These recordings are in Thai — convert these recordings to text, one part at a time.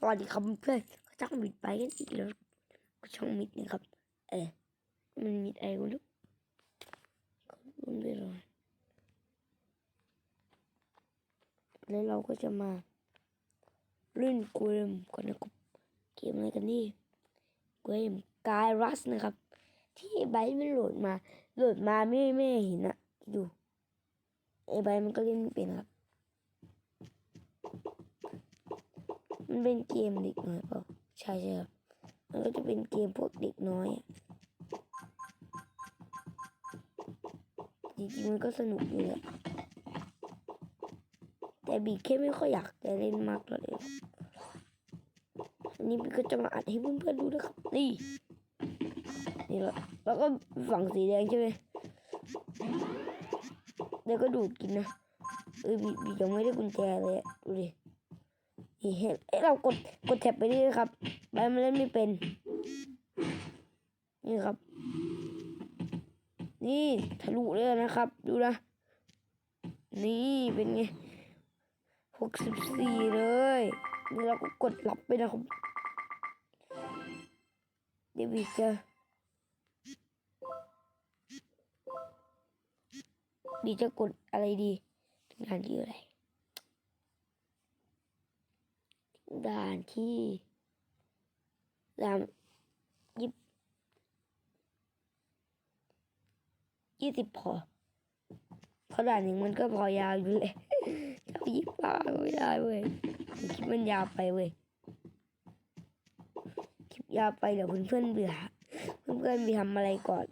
สวัสดีครับเพื่อนก็ช่องมิดไปกันอีกแล้วก็ช่องมิดนะครับ เออมันมิดอะไรกูรู้ก็รวมด้วยเลยแล้วเราก็จะมาเล่นเกมกันนะครับเกมอะไรกันนี่เกมกายรัสนะครับ ที่ไบร์ทมันโหลดมาโหลดมาไม่ไม่เห็นอะดูไอ้ไบมันก็เล่นไม่เป็นครับ มันเป็นเกมเด็กน้อยเปล่าใช่ใช่ครับมันก็จะเป็นเกมพวกเด็กน้อยอะจริงๆมันก็สนุกอยู่แหละแต่บีแค่ไม่ค่อยอยากจะเล่นมากเลยอันนี้บีก็จะมาอัดให้เพื่อนๆดูนะครับนี่นี่แล้วแล้วก็ฝั่งสีแดงใช่ไหมเดี๋ยวก็ดูดกินนะเออบีบียังไม่ได้กุญแจเลยดูดิ เห็นเอ้เรากดกดแท็บไปนี่นะครับใบมันเล่นไม่เป็น นี่ครับ นี่ทะลุเลยนะครับ ดูนะ นี่เป็นไงหกสิบสี่เลยนี่เราก็กดรับไปนะครับเดี๋ยวบีจะบีจะกดอะไรดีงานที่อะไร ด่านที่ด่านยี่ยี่สิบพอเพราะด่านหนึ่งมันก็พอยาวอยู่เลยถ้ายี่สิบห้าไม่ได้เว้ยคลิปมันยาวไปเว้ยคลิปยาวไปเดี๋ยวเพื่อนๆเบื่อเพื่อนๆไปทำอะไรก่อน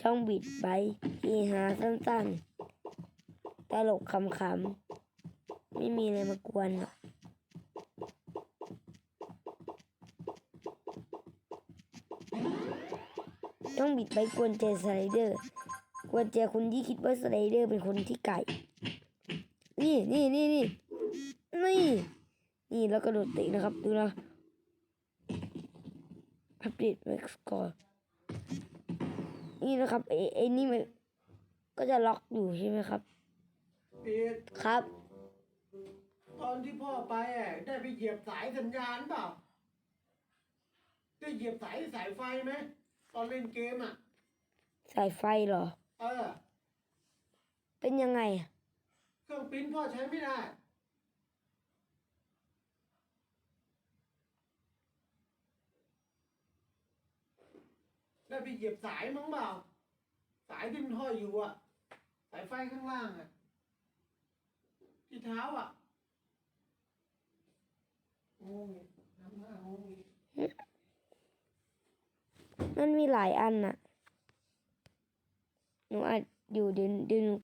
ช่องบิดไปเฮฮาสั้นๆตลกคำๆ ไม่มีอะไรมากวนหรอกต้องบิดไปกวนเจสไลเดอร์ กวนเจคนที่คิดว่าสไลเดอร์เป็นคนที่ไก่ นี่นี่นี่นี่นี่นี่แล้วกระโดดเตะนะครับ ดูนะ อัปเดตแม็กซ์กอร์นี่นะครับไอ้ไอ้นี่มันก็จะล็อกอยู่ใช่ไหมครับ ครับ ตอนที่พ่อไปอะได้ไปเหยียบสายสัญญาณเปล่าได้เหยียบสายสายไฟไหมตอนเล่นเกมอะ สายไฟเหรอ เออ เป็นยังไงอะเครื่องปริ้นพ่อใช้ไม่ได้ ได้ไปเหยียบสายมั้งเปล่า สายที่มันห้อยอยู่อะ สายไฟข้างล่างอะ ที่เท้าอะงงอีกทำหน้างงอีก มันมีหลายอันน่ะ หนูอาจอยู่เดี๋ยวเดี๋ยวหนู